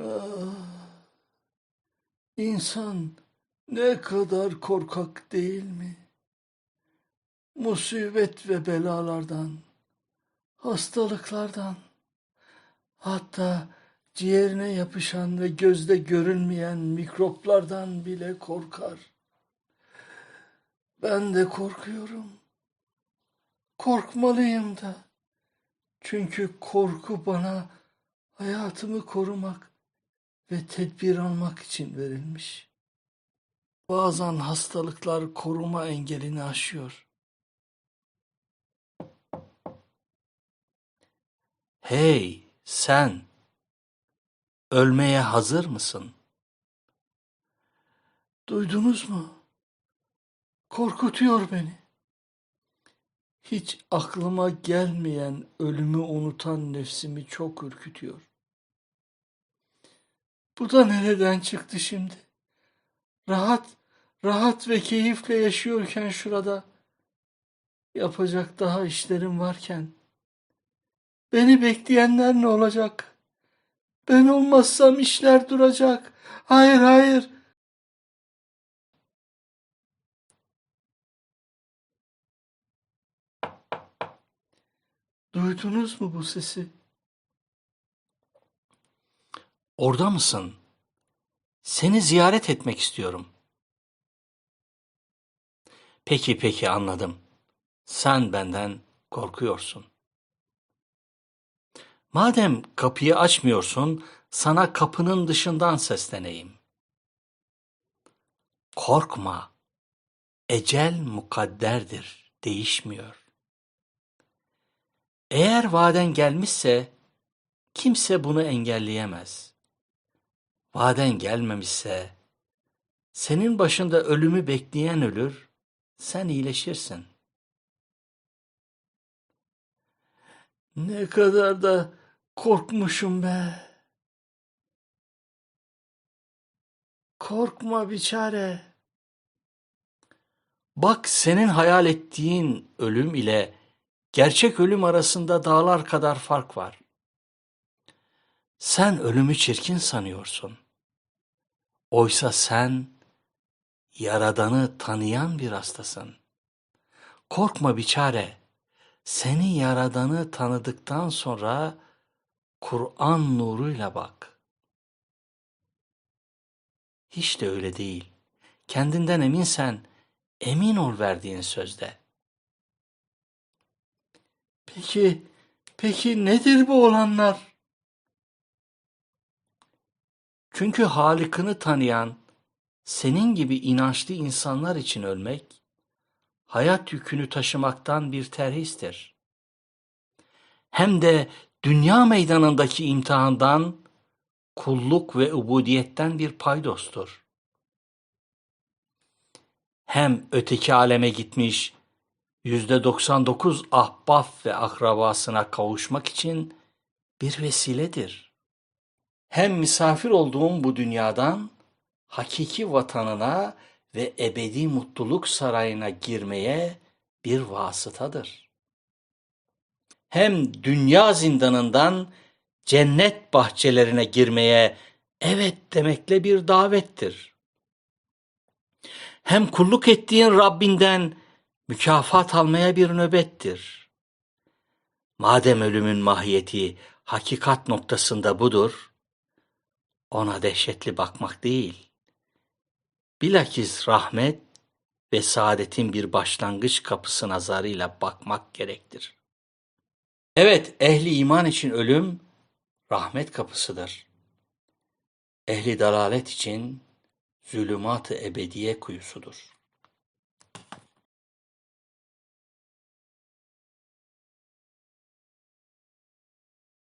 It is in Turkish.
Ah, İnsan ne kadar korkak değil mi? Musibet ve belalardan, hastalıklardan, hatta ciğerine yapışan ve gözde görünmeyen mikroplardan bile korkar. Ben de korkuyorum. Korkmalıyım da. Çünkü korku bana hayatımı korumak ve tedbir almak için verilmiş. Bazen hastalıklar koruma engelini aşıyor. Hey sen, ölmeye hazır mısın? Duydunuz mu? Korkutuyor beni. Hiç aklıma gelmeyen ölümü unutan nefsimi çok ürkütüyor. Bu da nereden çıktı şimdi? Rahat, rahat ve keyifle yaşıyorken şurada, yapacak daha işlerim varken, beni bekleyenler ne olacak? Ben olmazsam işler duracak. Hayır, hayır. Duydunuz mu bu sesi? Orada mısın? Seni ziyaret etmek istiyorum. Peki peki anladım. Sen benden korkuyorsun. Madem kapıyı açmıyorsun, sana kapının dışından sesleneyim. Korkma. Ecel mukadderdir, değişmiyor. Eğer vaden gelmişse kimse bunu engelleyemez. Vaden gelmemişse senin başında ölümü bekleyen ölür, sen iyileşirsin. Ne kadar da korkmuşum be. Korkma biçare. Bak senin hayal ettiğin ölüm ile gerçek ölüm arasında dağlar kadar fark var. Sen ölümü çirkin sanıyorsun. Oysa sen Yaradan'ı tanıyan bir hastasın. Korkma biçare. Seni Yaradan'ı tanıdıktan sonra Kur'an nuruyla bak. Hiç de öyle değil. Kendinden eminsen emin ol verdiğin sözde. Peki, peki nedir bu olanlar? Çünkü Halık'ını tanıyan, senin gibi inançlı insanlar için ölmek, hayat yükünü taşımaktan bir terhistir. Hem de dünya meydanındaki imtihandan, kulluk ve ubudiyetten bir paydostur. Hem öteki aleme gitmiş, yüzde 99 ahbaf ve akrabasına kavuşmak için bir vesiledir. Hem misafir olduğum bu dünyadan hakiki vatanına ve ebedi mutluluk sarayına girmeye bir vasıtadır. Hem dünya zindanından cennet bahçelerine girmeye evet demekle bir davettir. Hem kulluk ettiğin Rabbinden mükafat almaya bir nöbettir. Madem ölümün mahiyeti hakikat noktasında budur, ona dehşetli bakmak değil, bilakis rahmet ve saadetin bir başlangıç kapısı nazarıyla bakmak gerektir. Evet, ehli iman için ölüm rahmet kapısıdır. Ehli dalalet için zulümat-ı ebediye kuyusudur.